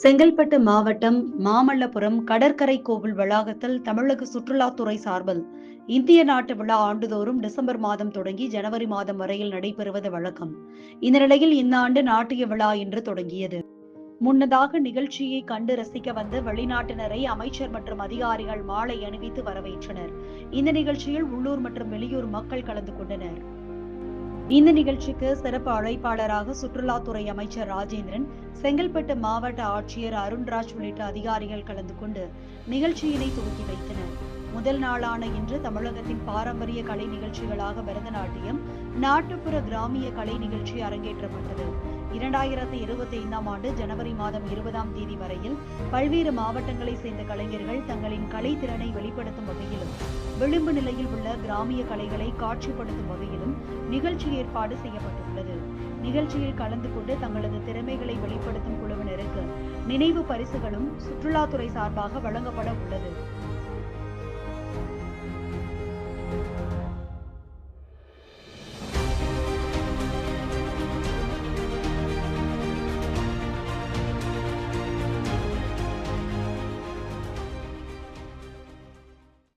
செங்கல்பட்டு மாவட்டம் மாமல்லபுரம் கடற்கரை கோவில் வளாகத்தில் தமிழக சுற்றுலாத்துறை சார்பில் இந்திய நாட்டு விழா ஆண்டுதோறும் டிசம்பர் மாதம் தொடங்கி ஜனவரி மாதம் வரையில் நடைபெறுவது வழக்கம். இந்த நிலையில் இந்த ஆண்டு நாட்டிய விழா இன்று தொடங்கியது. முன்னதாக நிகழ்ச்சியை கண்டு ரசிக்க வந்த வெளிநாட்டினரை அமைச்சர் மற்றும் அதிகாரிகள் மாலை அணிவித்து வரவேற்றனர். இந்த நிகழ்ச்சியில் உள்ளூர் மற்றும் வெளியூர் மக்கள் கலந்து கொண்டனர். இந்த நிகழ்ச்சிக்கு சிறப்பு அழைப்பாளராக சுற்றுலாத்துறை அமைச்சர் ராஜேந்திரன் செங்கல்பட்டு மாவட்ட ஆட்சியர் அருண்ராஜ் உள்ளிட்ட அதிகாரிகள் கலந்து கொண்டு நிகழ்ச்சியினை துவக்கி வைத்தனர். முதல் நாளான இன்று தமிழகத்தின் பாரம்பரிய கலை நிகழ்ச்சிகளாக பரதநாட்டியம் நாட்டுப்புற கிராமிய கலை நிகழ்ச்சி அரங்கேற்றப்பட்டது. இரண்டாயிரத்தி இருபத்தி ஐந்தாம் ஆண்டு ஜனவரி மாதம் இருபதாம் தேதி வரையில் பல்வேறு மாவட்டங்களைச் சேர்ந்த கலைஞர்கள் தங்களின் கலைத்திறனை வெளிப்படுத்தும் வகையிலும் விளிம்பு நிலையில் உள்ள கிராமிய கலைகளை காட்சிப்படுத்தும் வகையிலும் நிகழ்ச்சி ஏற்பாடு செய்யப்பட்டுள்ளது. நிகழ்ச்சியில் கலந்து கொண்டு தங்களது திறமைகளை வெளிப்படுத்தும் குழுவினருக்கு நினைவு பரிசுகளும் சுற்றுலாத்துறை சார்பாக வழங்கப்பட உள்ளது.